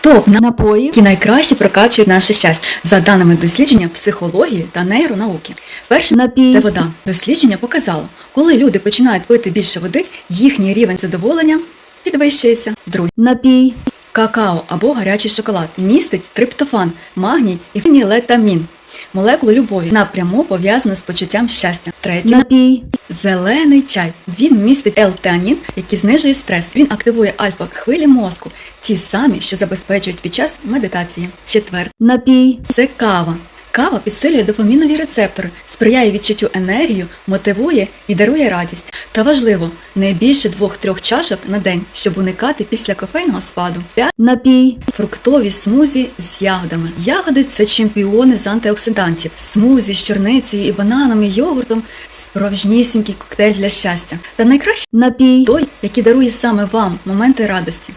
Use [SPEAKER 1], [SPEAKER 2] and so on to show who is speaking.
[SPEAKER 1] Топ на
[SPEAKER 2] напої,
[SPEAKER 1] які найкраще прокачують наше щастя за даними дослідження психології та нейронауки. Перше
[SPEAKER 2] напій,
[SPEAKER 1] це вода. Дослідження показало, коли люди починають пити більше води, їхній рівень задоволення підвищується. Друге,
[SPEAKER 2] напій,
[SPEAKER 1] какао або гарячий шоколад містить триптофан, магній і фенілетамін. Молекули любові напряму пов'язана з почуттям щастя. Третє
[SPEAKER 2] напій,
[SPEAKER 1] Зелений чай. Він містить L-теанін, який знижує стрес. Він активує альфа-хвилі мозку, ті самі, що забезпечують під час медитації. Четверте
[SPEAKER 2] напій,
[SPEAKER 1] це кава. Кава підсилює дофамінові рецептори, сприяє відчуттю енергію, мотивує і дарує радість. Та важливо, не більше двох-трьох чашок на день, щоб уникати після кофейного спаду.
[SPEAKER 2] Напій,
[SPEAKER 1] Фруктові смузі з ягодами. Ягоди це чемпіони з антиоксидантів. Смузі з чорницею і бананами, йогуртом справжнісінький коктейль для щастя. Та найкраще
[SPEAKER 2] напій,
[SPEAKER 1] той, який дарує саме вам моменти радості.